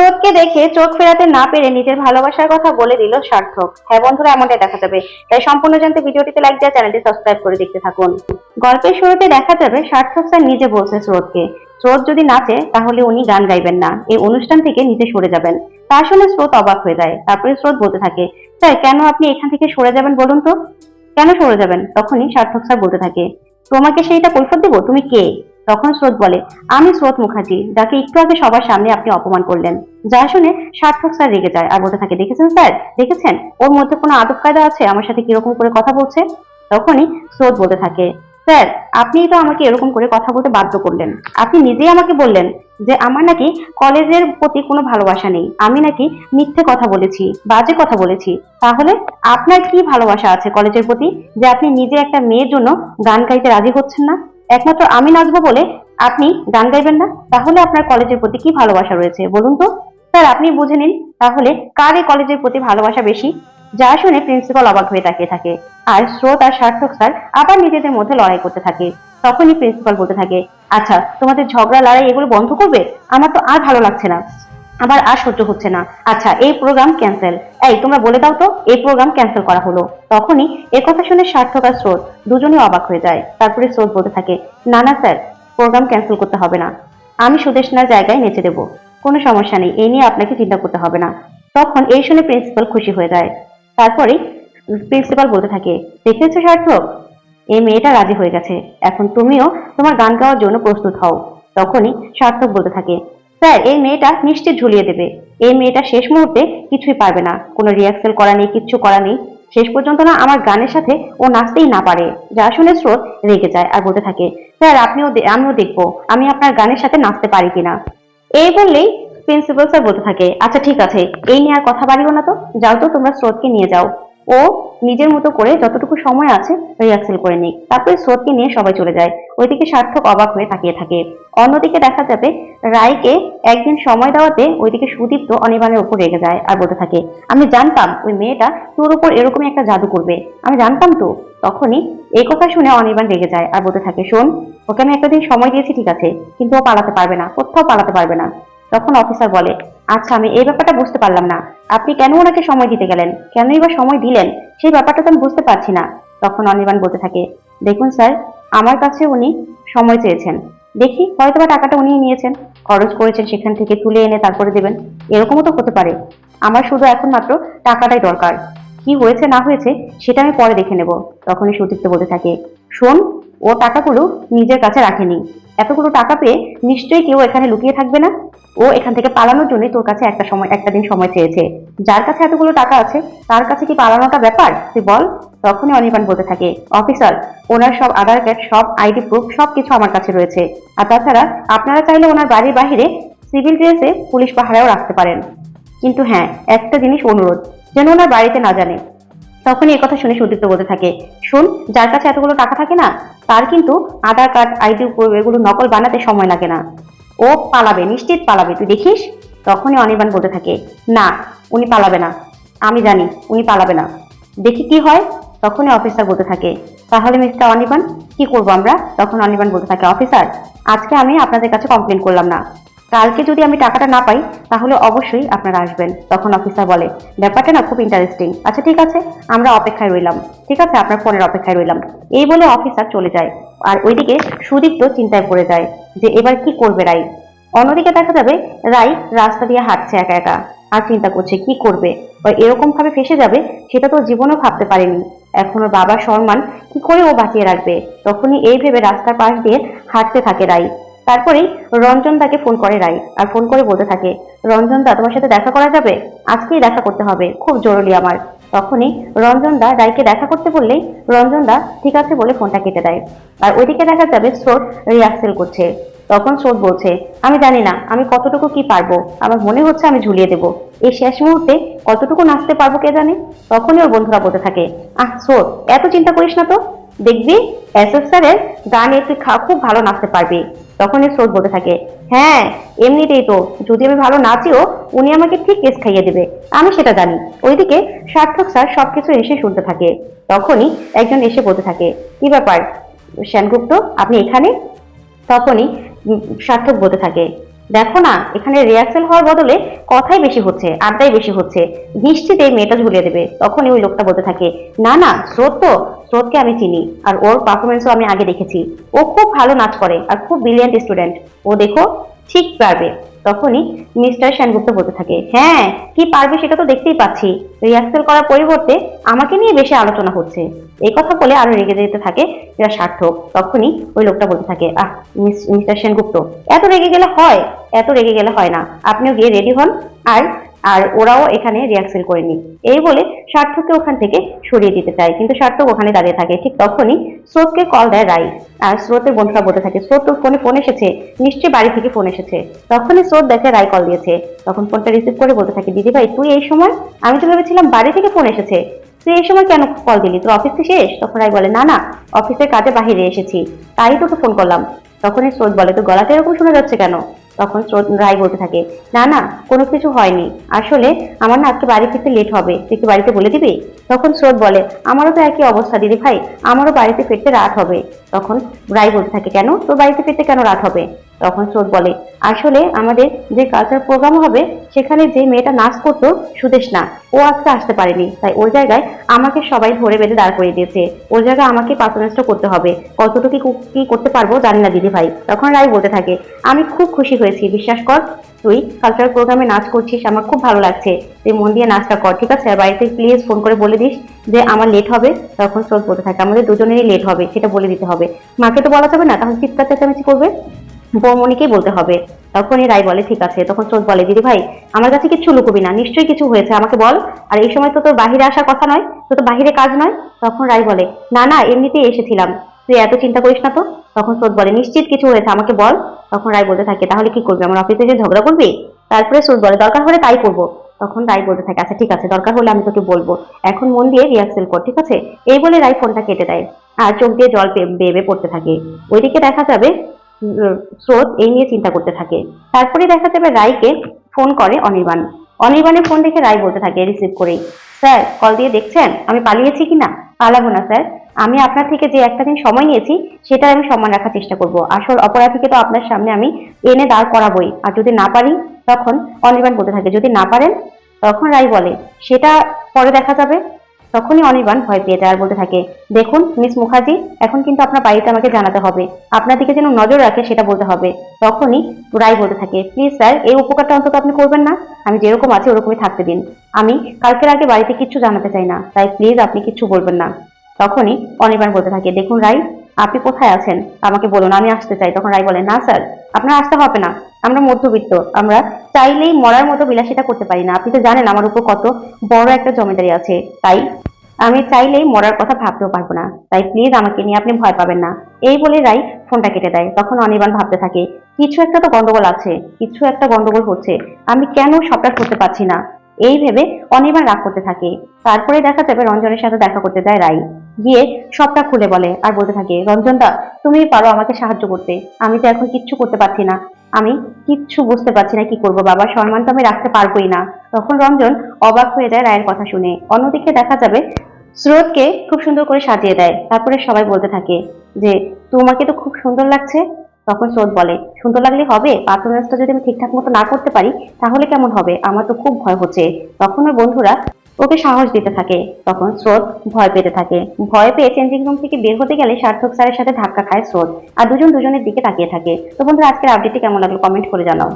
স্রোতকে দেখে চোখ ফেরাতে না পেরে নিজের ভালোবাসার কথা বলে দিল সার্থক। হ্যাঁ বন্ধুরা, এমনটাই দেখা যাবে। তাই সম্পূর্ণ জানতে ভিডিওটিতে লাইক দেওয়া চ্যানেলটি সাবস্ক্রাইব করে দেখতে থাকুন। গল্পের শুরুতে দেখা যাবে সার্থক স্যার নিজে বলছে স্রোতকে। স্রোত যদি নাচে, তাহলে উনি গান গাইবেন না। এই অনুষ্ঠান থেকে নিজে সরে যাবেন। তা শুনে স্রোত অবাক হয়ে যায়। তারপরে স্রোত বলতে থাকে, স্যার, কেন আপনি এখান থেকে সরে যাবেন বলুন তো? কেন সরে যাবেন? তখনই সার্থক স্যার বলতে থাকে, তোমাকে সেইটা কৈফত দেবো? তুমি কে? তখন স্রোত বলে, আমি স্রোত মুখার্জি, যাকে একটু আগে সবার সামনে আপনি অপমান করলেন। যা শুনে সার্থক স্যার রেগে যায়। আর বলতে থাকে, দেখেছেন স্যার? দেখেছেন? ওর মধ্যে কোনো আদব কায়দা আছে? আমার সাথে কীরকম করে কথা বলছে? তখনই স্রোত বলতে থাকে, স্যার, আপনিই তো আমাকে এরকম করে কথা বলতে বাধ্য করলেন। আপনি নিজেই আমাকে বললেন যে আমার নাকি কলেজের প্রতি কোনো ভালোবাসা নেই। আমি নাকি মিথ্যে কথা বলেছি, বাজে কথা বলেছি। তাহলে আপনার কি ভালোবাসা আছে কলেজের প্রতি? যে আপনি নিজে একটা মেয়ের জন্য গান গাইতে রাজি হচ্ছেন না? একমাত্র আমি নাচবো বলে আপনি গান গাইবেন না? তাহলে আপনার কলেজের প্রতি কি ভালোবাসা রয়েছে? বলুন তো। স্যার, আপনি বুঝে নিন তাহলে কার এই কলেজের প্রতি ভালোবাসা বেশি? যা শুনে প্রিন্সিপাল অবাক হয়ে তাকিয়ে থাকে। আর স্রোত আর সার্থক স্যার আবার নিজেদের মধ্যে লড়াই করতে থাকে। তখনই প্রিন্সিপাল বলতে থাকে আচ্ছা তোমাদের ঝগড়া, লড়াই এগুলো বন্ধ করবে? আমার তো আর ভালো লাগছে না। আমার আর সহ্য হচ্ছে না। আচ্ছা এই প্রোগ্রাম ক্যান্সেল এই, তোমরা বলে দাও তো, এই প্রোগ্রাম ক্যান্সেল করা হলো। তখনই এ কথা শুনে সার্থক আর স্রোত দুজনেই অবাক হয়ে যায়। তারপরে স্রোত বলতে থাকে, না না, স্যার প্রোগ্রাম ক্যান্সেল করতে হবে না। আমি সুদেশনার জায়গায় নেচে দেবো। কোনো সমস্যা নেই এই নিয়ে আপনাকে চিন্তা করতে হবে না। তখন এই শুনে প্রিন্সিপাল খুশি হয়ে যায়। তারপরে প্রিন্সিপাল বলতে থাকে, দেখেছ সার্থক? এই মেয়েটা রাজি হয়ে গেছে। এখন তুমিও তোমার গান গাওয়ার জন্য প্রস্তুত হও। তখনই সার্থক বলতে থাকে স্যার, এই মেয়েটা নিশ্চিত ঝুলিয়ে দেবে। এই মেয়েটা শেষ মুহূর্তে কিছুই পারবে না। কোনো রিহার্সেল করা নেই, কিচ্ছু করা নেই। শেষ পর্যন্ত না আমার গানের সাথে ও নাচতেই না পারে, যা শুনে স্রোত রেগে যায় আর বলতে থাকে, স্যার, আপনিও আমিও দেখব। আমি আপনার গানের সাথে নাচতে পারি কিনা? এই বললেই প্রিন্সিপাল স্যার বলতে থাকে আচ্ছা ঠিক আছে। এই নিয়ে আর কথা বাড়িও না তো। যাও তো, তোমরা স্রোতকে নিয়ে যাও। ও নিজের মতো করে যতটুকু সময় আছে রিহার্সেল করে নিক। তারপরে স্রোতকে নিয়ে সবাই চলে যায়। ওইদিকে সার্থক অবাক হয়ে তাকিয়ে থাকে। অন্যদিকে দেখা যাবে রায়কে একদিন সময় দেওয়াতে ওইদিকে সুদীপ্ত অনির্বাণের উপর রেগে যায় আর বলতে থাকে, আমি জানতাম ওই মেয়েটা তোর উপর এরকমই একটা জাদু করবে। আমি জানতাম তো। তখনই এই কথা শুনে অনির্বাণ রেগে যায় আর বলতে থাকে, শোন, ওকে আমি একটা দিন সময় দিয়েছি ঠিক আছে, কিন্তু ও পালাতে পারবে না, কোথাও পালাতে পারবে না। তখন অফিসার বলে আচ্ছা আমি এই ব্যাপারটা বুঝতে পারলাম না। আপনি কেন ওনাকে সময় দিতে গেলেন? কেনই বা সময় দিলেন? সেই ব্যাপারটা তো আমি বুঝতে পারছি না। তখন অনির্বাণ বলতে থাকে, দেখুন স্যার, আমার কাছে উনি সময় চেয়েছেন। দেখি, হয়তো বা টাকাটা উনি নিয়েছেন। খরচ করেছেন সেখান থেকে তুলে এনে তারপরে দেবেন। এরকমও তো হতে পারে। আমার শুধু এখন মাত্র টাকাটাই দরকার। কি হয়েছে, না হয়েছে, সেটা আমি পরে দেখে নেব। তখনই সুদীপ্ত বলতে থাকে, শোন, ও টাকাগুলো নিজের কাছে রাখেনি। এতগুলো টাকা পেয়ে নিশ্চয়ই কেউ এখানে লুকিয়ে থাকবে না? ও এখান থেকে পালানোর জন্যই তোর কাছে একটা সময়, একটা দিন সময় চেয়েছে। যার কাছে এতগুলো টাকা আছে, তার কাছে কি পালানোটা ব্যাপার? তুই বল। তখনই অনির্বাণ বলতে থাকে, অফিসার, ওনার সব আধার কার্ড, সব আইডি প্রুফ সব কিছু আমার কাছে রয়েছে। আর তাছাড়া আপনারা চাইলে ওনার বাড়ির বাহিরে সিভিল ড্রেসে পুলিশ পাহারাও রাখতে পারেন। কিন্তু হ্যাঁ একটা জিনিস অনুরোধ, যেন ওনার বাড়িতে না জানে। তখনই কথা শুনে সুদীপ্ত বলতে থাকে, শোন, যার কাছে এতগুলো টাকা থাকে না, তার কিন্তু আধার কার্ড, আইডি এগুলো নকল বানাতে সময় লাগে না। ও পালাবে, নিশ্চিত পালাবে, তুই দেখিস? তখনই অনির্বাণ বলতে থাকে, না, উনি পালাবে না। আমি জানি, উনি পালাবে না। দেখি কি হয়? তখনই অফিসার বলতে থাকে, তাহলে মিস্টার অনির্বাণ, কি করব আমরা? তখন অনির্বাণ বলতে থাকে অফিসার আজকে আমি আপনাদের কাছে কমপ্লেন করলাম না। কালকে যদি আমি টাকাটা না পাই, তাহলে অবশ্যই আপনারা আসবেন, তখন অফিসার বলে। ব্যাপারটা না খুব ইন্টারেস্টিং আচ্ছা ঠিক আছে, আমরা অপেক্ষায় রইলাম। ঠিক আছে, আপনার ফোনের অপেক্ষায় রইলাম। এই বলে অফিসার চলে যায়। আর ওইদিকে সুদীপ্ত চিন্তায় পড়ে যায় যে, এবার কি করবে রাই অন্যদিকে দেখা যাবে রাই রাস্তা দিয়ে হাঁটছে একা একা। আর চিন্তা করছে, কি করবে? ও এরকম ভাবে ফেসে যাবে, সেটা তো জীবনেও ভাবতে পারেনি। এখন ওর বাবার সম্মান কি করে ও বাঁচিয়ে রাখবে? তখনই এই ভেবে রাস্তার পাশ দিয়ে হাঁটতে থাকে রাই তারপরেই রঞ্জন দাকে ফোন করে রাই, আর ফোন করে বলতে থাকে, রঞ্জন দা তোমার সাথে দেখা করা যাবে? আজকেই দেখা করতে হবে, খুব জরুরি আমার। তখনই রঞ্জন দা রাইকে দেখা করতে বললেই রঞ্জন দা ঠিক আছে বলে ফোনটা কেটে দেয়। আর ওইদিকে দেখা যাবে স্রোত রিয়াক্সেল করছে। তখন স্রোত বলছে, আমি জানি না, আমি কতটুকু কি পারব? আমার মনে হচ্ছে আমি ঝুলিয়ে দেবো। এই শেষ মুহূর্তে কতটুকু নাচতে পারব কে জানে? তখনই ওর বন্ধুরা বলতে থাকে, আহ, স্রোত, এত চিন্তা করিস না তো? দেখবি এসএস স্যারের গানে খা- খুব ভালো নাচতে পারবি। তখনই স্রোত বলতে থাকে হ্যাঁ এমনিতেই তো, যদি আমি ভালো নাচিও, উনি আমাকে ঠিক কেস খাইয়ে দেবে। আমি সেটা জানি। ওইদিকে সার্থক স্যার সবকিছু এসে শুনতে থাকে। তখনই একজন এসে বলতে থাকে, কি ব্যাপার সেনগুপ্ত আপনি এখানে? তখনই সার্থক বলতে থাকে দেখো না, এখানে রিহার্সেল হওয়ার বদলে কথাই বেশি হচ্ছে, আড্ডাই বেশি হচ্ছে। নিশ্চিত এই মেয়েটা ঝুলিয়ে দেবে, তখনই ওই লোকটা বলতে থাকে, না না, স্রোত তো, স্রোতকে আমি চিনি, আর ওর পারফরমেন্সও আমি আগে দেখেছি। ও খুব ভালো নাচ করে, আর খুব ব্রিলিয়ান্ট স্টুডেন্ট ও দেখো ঠিক পারবে। তখনই মিস্টার সেনগুপ্ত বলতে থাকে হ্যাঁ কি পারবে সেটা তো দেখতেই পাচ্ছি। রিহার্সেল করার পরিবর্তে আমাকে নিয়ে বেশি আলোচনা হচ্ছে। এই কথা বলে আরও রেগে যেতে থাকে এরা সার্থক। তখনই ওই লোকটা বলতে থাকে, আহ, মিস- মিস্টার সেনগুপ্ত, এত রেগে গেলে হয়, এত রেগে গেলে হয় না। আপনিও গিয়ে রেডি হন। আর আর ওরাও এখানে রিহার্সেল করে নি এই বলে সার্থককে ওখান থেকে সরিয়ে দিতে চায়। কিন্তু সার্থক ওখানে দাঁড়িয়ে থাকে। ঠিক তখনই স্রোতকে কল দেয় রাই। আর স্রোতের বন্ধুরা বলতে থাকে, স্রোত, তোর ফোনে ফোন এসেছে? নিশ্চয়ই বাড়ি থেকে ফোন এসেছে। তখনই স্রোত দেখে রাই কল দিয়েছে। তখন ফোনটা রিসিভ করে বলতে থাকে, দিদি ভাই, তুই এই সময়, আমি তো ভেবেছিলাম বাড়ি থেকে ফোন এসেছে। তুই এই সময় কেন কল দিলি? তোর অফিস থেকে শেষ তখন রাই বলে, না না অফিসের কাজে বাহিরে এসেছি। তাই তোকে ফোন করলাম। তখনই স্রোত বলে তো গলাটা এরকম শোনা যাচ্ছে কেন? তখন রায় বলতে থাকে, না না, কোনো কিছু হয়নি। আসলে আমার না আজকে বাড়ি ফিরতে লেট হবে। তুই কি বাড়িতে বলে দিবি? তখন স্রোত বলে, আমারও তো একই অবস্থা দিদি ভাই, আমারও বাড়িতে ফিরতে রাত হবে। তখন রায় বলতে থাকে, কেন? তোর বাড়িতে ফিরতে কেন রাত হবে? তখন স্রোত বলে, আসলে আমাদের যে কালচার প্রোগ্রাম হবে, সেখানে যে মেয়েটা নাচ করতো, সুদেশ না, ও আজকে আসতে পারেনি। তাই ওর জায়গায় আমাকে সবাই ধরে বেঁধে দাঁড় করিয়ে দিয়েছে। ওর জায়গায় আমাকে পারফরমেন্সটা করতে হবে। কতটুকু কি- করতে পারব জানি না, দিদি ভাই। তখন রায় বলতে থাকে, আমি খুব খুশি হয়েছি, বিশ্বাস কর, তুই কালচারাল প্রোগ্রামে নাচ করছিস, আমার খুব ভালো লাগছে। তুই মন দিয়ে নাচটা কর, ঠিক আছে? বাড়িতে প্লিজ ফোন করে বলে দিস যে আমার লেট হবে। তখন স্রোত বলতে থাকে, আমাদের দুজনেরই লেট হবে, সেটা বলে দিতে হবে। মাকে তো বলা যাবে না তাহলে চিৎকার চেঁচামেচি করবে। বৌমনিকেই বলতে হবে। তখনই রায় বলে, ঠিক আছে। তখন স্রোত বলে, দিদি ভাই, আমার কাছে কিছু লুকোবি না, নিশ্চয়ই কিছু হয়েছে, আমাকে বল। আর এই সময় তো তোর বাহিরে আসার কথা নয়, তো তো বাহিরে কাজ নয়। তখন রায় বলে, না না, এমনিতেই এসেছিলাম। তুই এত চিন্তা করিস না তো? তখন স্রোত বলে, নিশ্চিত কিছু হয়েছে, আমাকে বল। তখন রায় বলতে থাকে, তাহলে কি করবি? আমার অফিসে এসে ঝগড়া করবি? তারপরে স্রোত বলে, দরকার হলে তাই করব। তখন রায় বলতে থাকে আচ্ছা ঠিক আছে, দরকার হলে আমি তোকে বলব। এখন মন দিয়ে রিহার্সেল কর, ঠিক আছে? এই বলে রায় ফোনটা কেটে দেয়, আর চোখ দিয়ে জল বেয়ে পড়তে থাকে। ওইদিকে দেখা যাবে স্রোত এই নিয়ে চিন্তা করতে থাকে। তারপরে দেখা যাবে রায়কে ফোন করে অনির্বাণ। অনির্বাণের ফোন দেখে রায় বলতে থাকে রিসিভ করেই। স্যার কল দিয়ে দেখছেন? আমি পালিয়েছি কিনা? পালাবো না স্যার আমি আপনার থেকে যে একটা দিন সময় নিয়েছি, সেটা আমি সম্মান রাখার চেষ্টা করব। আসল অপরাধীকে তো আপনার সামনে আমি এনে দাঁড় করাবই। আর যদি না পারি, তখন অনির্বাণ বলতে থাকে, যদি না পারেন? তখন রায় বলে, সেটা পরে দেখা যাবে। তখনই অনির্বাণ ভয় পেয়ে যায় আর বলতে থাকে, দেখুন, মিস মুখার্জি, এখন কিন্তু আপনার বাড়িতে আমাকে জানাতে হবে। আপনার দিকে যেন নজর রাখে সেটা বলতে হবে। তখনই রায় বলতে থাকে, প্লিজ স্যার, এই উপকারটা অন্তত আপনি করবেন না। আমি যেরকম আছি ওরকমই থাকতে দিন। আমি কালকের আগে বাড়িতে কিছু জানাতে চাই না। তাই প্লিজ আপনি কিচ্ছু বলবেন না। তখনই অনির্বাণ বলতে থাকে, দেখুন রাই আপনি কোথায় আছেন? আমাকে বলুন, আমি আসতে চাই। তখন রাই বলে, না, স্যার, আপনার আসতে হবে না। আমরা মধ্যবিত্ত। আমরা চাইলেই মরার মতো বিলাসিতা করতে পারি না। আপনি তো জানেন আমার উপর কত বড় একটা জমিদারি আছে। তাই আমি চাইলেই মরার কথা ভাবতেও পারব না। তাই প্লিজ আমাকে নিয়ে আপনি ভয় পাবেন না। এই বলে রাই ফোনটা কেটে দেয়। তখন অনির্বাণ ভাবতে থাকে, কিছু একটা তো গন্ডগোল আছে, কিছু একটা গন্ডগোল হচ্ছে। আমি কেন সবটা করতে পারছি না? এই ভেবে অনির্বাণ রাগ করতে থাকে। তারপরে দেখা যাবে রঞ্জনের সাথে দেখা করতে যায় রাই গিয়ে সবটা খুলে বলে আর বলতে থাকে, রঞ্জনদা তুমি পারো আমাকে সাহায্য করতে। আমি তো এখন কিচ্ছু করতে পারছি না। আমি কিচ্ছু বুঝতে পারছি না কি করব বাবার সম্মান তো আমি রাখতে পারবোই না। তখন রঞ্জন অবাক হয়ে যায় রায়ের কথা শুনে। অন্যদিকে দেখা যাবে স্রোতকে খুব সুন্দর করে সাজিয়ে দেয়। তারপরে সবাই বলতে থাকে যে, তোমাকে তো খুব সুন্দর লাগছে? তখন স্রোত বলে, সুন্দর লাগলে হবে পারফরমেন্সটা যদি আমি ঠিকঠাক মতো না করতে পারি, তাহলে কেমন হবে? আমার তো খুব ভয় হচ্ছে। তখন ওর বন্ধুরা ওকে সাহস দিতে থাকে। তখন স্রোত ভয় পেতে থাকে। ভয় পেয়ে চেঞ্জিং রুম থেকে বের হতে গেলে সার্থক স্যারের সাথে ধাক্কা খায় স্রোত। আর দুজন দুজনের দিকে তাকিয়ে থাকে। তো বন্ধুরা, আজকের আপডেটটি কেমন লাগল? কমেন্ট করে জানাও।